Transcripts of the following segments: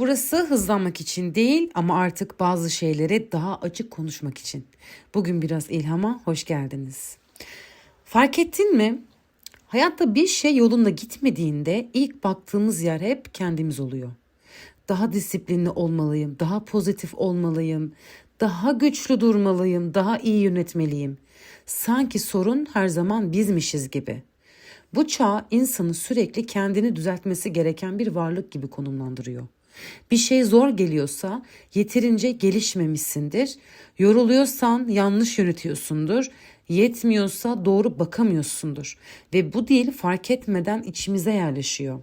Burası hızlanmak için değil ama artık bazı şeylere daha açık konuşmak için. Bugün biraz ilhama hoş geldiniz. Fark ettin mi? Hayatta bir şey yolunda gitmediğinde ilk baktığımız yer hep kendimiz oluyor. Daha disiplinli olmalıyım, daha pozitif olmalıyım, daha güçlü durmalıyım, daha iyi yönetmeliyim. Sanki sorun her zaman bizmişiz gibi. Bu çağ insanı sürekli kendini düzeltmesi gereken bir varlık gibi konumlandırıyor. Bir şey zor geliyorsa yeterince gelişmemişsindir. Yoruluyorsan yanlış yönetiyorsundur. Yetmiyorsa doğru bakamıyorsundur. Ve bu dil fark etmeden içimize yerleşiyor.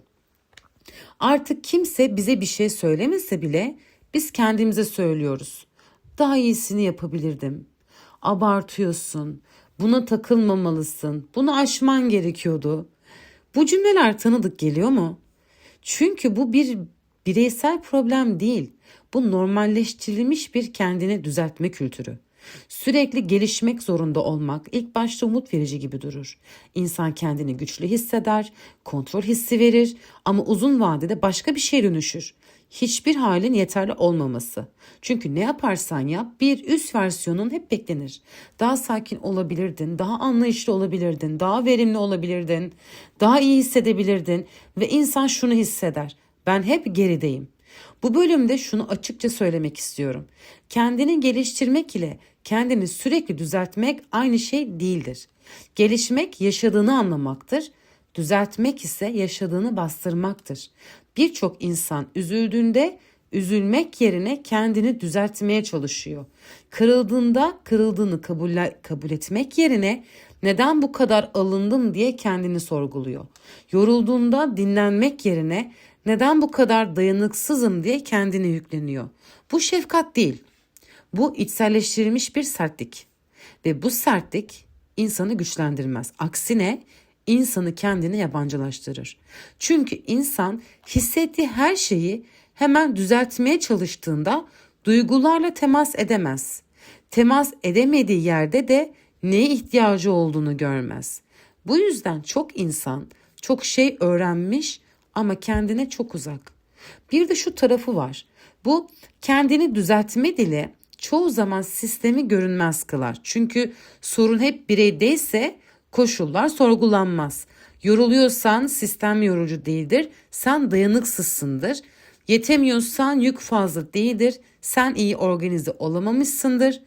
Artık kimse bize bir şey söylemese bile biz kendimize söylüyoruz. Daha iyisini yapabilirdim. Abartıyorsun. Buna takılmamalısın. Bunu aşman gerekiyordu. Bu cümleler tanıdık geliyor mu? Çünkü bu bir bireysel problem değil. Bu normalleştirilmiş bir kendini düzeltme kültürü. Sürekli gelişmek zorunda olmak ilk başta umut verici gibi durur. İnsan kendini güçlü hisseder, kontrol hissi verir ama uzun vadede başka bir şeye dönüşür. Hiçbir halin yeterli olmaması. Çünkü ne yaparsan yap bir üst versiyonun hep beklenir. Daha sakin olabilirdin, daha anlayışlı olabilirdin, daha verimli olabilirdin, daha iyi hissedebilirdin ve insan şunu hisseder. Ben hep gerideyim. Bu bölümde şunu açıkça söylemek istiyorum. Kendini geliştirmek ile kendini sürekli düzeltmek aynı şey değildir. Gelişmek yaşadığını anlamaktır. Düzeltmek ise yaşadığını bastırmaktır. Birçok insan üzüldüğünde üzülmek yerine kendini düzeltmeye çalışıyor. Kırıldığında kırıldığını kabul, kabul etmek yerine neden bu kadar alındım diye kendini sorguluyor. Yorulduğunda dinlenmek yerine neden bu kadar dayanıksızım diye kendini yükleniyor. Bu şefkat değil. Bu içselleştirilmiş bir sertlik. Ve bu sertlik insanı güçlendirmez. Aksine insanı kendine yabancılaştırır. Çünkü insan hissettiği her şeyi hemen düzeltmeye çalıştığında duygularla temas edemez. Temas edemediği yerde de neye ihtiyacı olduğunu görmez. Bu yüzden çok insan çok şey öğrenmiş ama kendine çok uzak. Bir de şu tarafı var. Bu kendini düzeltme dili çoğu zaman sistemi görünmez kılar. Çünkü sorun hep bireydeyse koşullar sorgulanmaz. Yoruluyorsan sistem yorucu değildir. Sen dayanıksızsındır. Yetemiyorsan yük fazla değildir. Sen iyi organize olamamışsındır.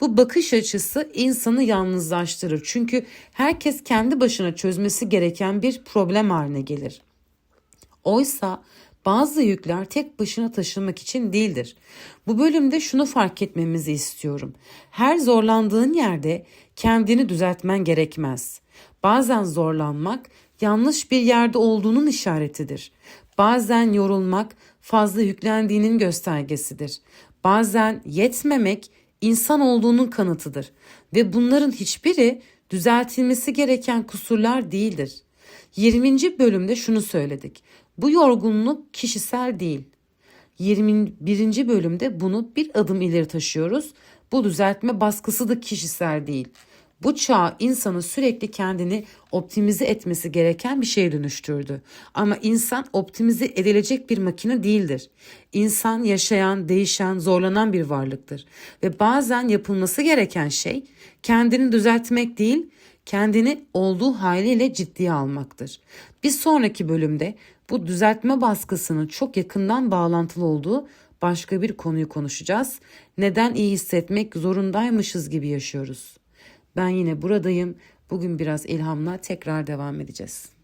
Bu bakış açısı insanı yalnızlaştırır. Çünkü herkes kendi başına çözmesi gereken bir problem haline gelir. Oysa bazı yükler tek başına taşınmak için değildir. Bu bölümde şunu fark etmemizi istiyorum. Her zorlandığın yerde kendini düzeltmen gerekmez. Bazen zorlanmak yanlış bir yerde olduğunun işaretidir. Bazen yorulmak fazla yüklendiğinin göstergesidir. Bazen yetmemek insan olduğunun kanıtıdır ve bunların hiçbiri düzeltilmesi gereken kusurlar değildir. 20. bölümde şunu söyledik. Bu yorgunluk kişisel değil. 21. bölümde bunu bir adım ileri taşıyoruz. Bu düzeltme baskısı da kişisel değil. Bu çağ insanı sürekli kendini optimize etmesi gereken bir şeye dönüştürdü. Ama insan optimize edilecek bir makine değildir. İnsan yaşayan, değişen, zorlanan bir varlıktır. Ve bazen yapılması gereken şey kendini düzeltmek değil, kendini olduğu haliyle ciddiye almaktır. Bir sonraki bölümde bu düzeltme baskısının çok yakından bağlantılı olduğu başka bir konuyu konuşacağız. Neden iyi hissetmek zorundaymışız gibi yaşıyoruz. Ben yine buradayım. Bugün biraz ilhamla tekrar devam edeceğiz.